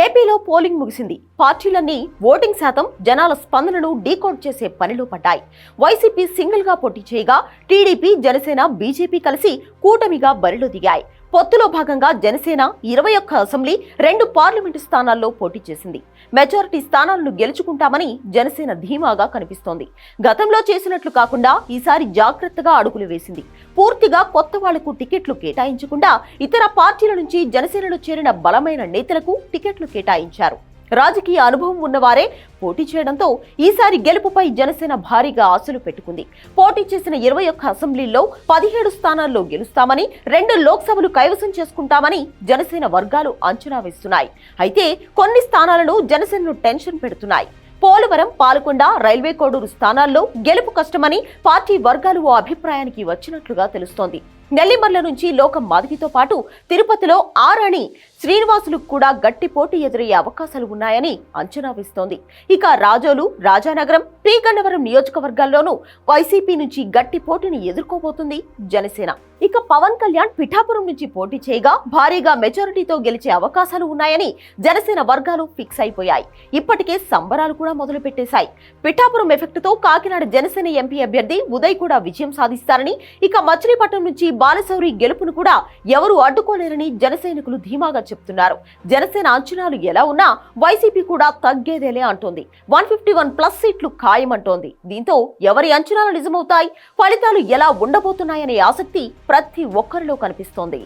ఏపీలో పోలింగ్ ముగిసింది. పార్టీలన్నీ ఓటింగ్ శాతం జనాల స్పందనను డీకోడ్ చేసే పనిలో పడ్డాయి. వైసీపీ సింగిల్గా పోటీ చేయగా టీడీపీ జనసేన బీజేపీ కలిసి కూటమిగా బరిలో దిగాయి. పొత్తులో భాగంగా జనసేన ఇరవై ఒక్క అసెంబ్లీ రెండు పార్లమెంటు స్థానాల్లో పోటీ చేసింది. మెజారిటీ స్థానాలను గెలుచుకుంటామని జనసేన ధీమాగా కనిపిస్తోంది. గతంలో చేసినట్లు కాకుండా ఈసారి జాగ్రత్తగా అడుగులు వేసింది. పూర్తిగా కొత్త వాళ్ళకు టికెట్లు కేటాయించకుండా ఇతర పార్టీల నుంచి జనసేనలో చేరిన బలమైన నేతలకు టికెట్లు కేటాయించారు. రాజకీయ అనుభవం ఉన్నవారే పోటీ చేయడంతో ఈసారి గెలుపుపై జనసేన భారీగా ఆశలు పెట్టుకుంది. పోటీ చేసిన ఇరవై ఒక్క అసెంబ్లీల్లో పదిహేడు స్థానాల్లో గెలుస్తామని రెండు లోక్సభలు కైవసం చేసుకుంటామని జనసేన వర్గాలు అంచనా వేస్తున్నాయి. అయితే కొన్ని స్థానాలను జనసేనను టెన్షన్ పెడుతున్నాయి. పోలవరం పాల్కొండ రైల్వే కోడూరు స్థానాల్లో గెలుపు కష్టమని పార్టీ వర్గాలు ఓ అభిప్రాయానికి వచ్చినట్లుగా తెలుస్తోంది. నెల్లిమర్ల నుంచి లోకం మాధవితో పాటు తిరుపతిలో ఆరణి శ్రీనివాసులకు కూడా గట్టి పోటీ ఎదురయ్యే అవకాశాలు ఉన్నాయని అంచనా వేస్తోంది. ఇక రాజోలు రాజానగరం శ్రీగన్నవరం నియోజకవర్గాల్లోనూ వైసీపీ నుంచి గట్టి పోటీని ఎదుర్కోబోతుంది జనసేన. ఇక పవన్ కళ్యాణ్ పిఠాపురం నుంచి పోటీ చేయగా భారీగా మెజారిటీతో గెలిచే అవకాశాలు ఉన్నాయని జనసేన వర్గాలు ఫిక్స్ అయిపోయాయి. ఇప్పటికే సంబరాలు కూడా మొదలు పెట్టేశాయి పిఠాపురం ఎఫెక్ట్తో కాకినాడ జనసేన ఎంపీ అభ్యర్థి ఉదయ్ కూడా విజయం సాధిస్తారని ఇక మచిలీపట్నం నుంచి బాలశౌరి గెలుపును కూడా ఎవరు అడ్డుకోలేరని జనసైనికులు ధీమాగా చెప్తున్నారు. జనసేన అంచనాలు ఎలా ఉన్నా వైసీపీ కూడా తగ్గేదేలే అంటోంది. వన్ ఫిఫ్టీ వన్ ప్లస్ సీట్లు ఖాయమంటోంది. దీంతో ఎవరి అంచనాలు నిజమవుతాయి ఫలితాలు ఎలా ఉండబోతున్నాయనే ఆసక్తి ప్రతి ఒక్కరిలో కనిపిస్తోంది.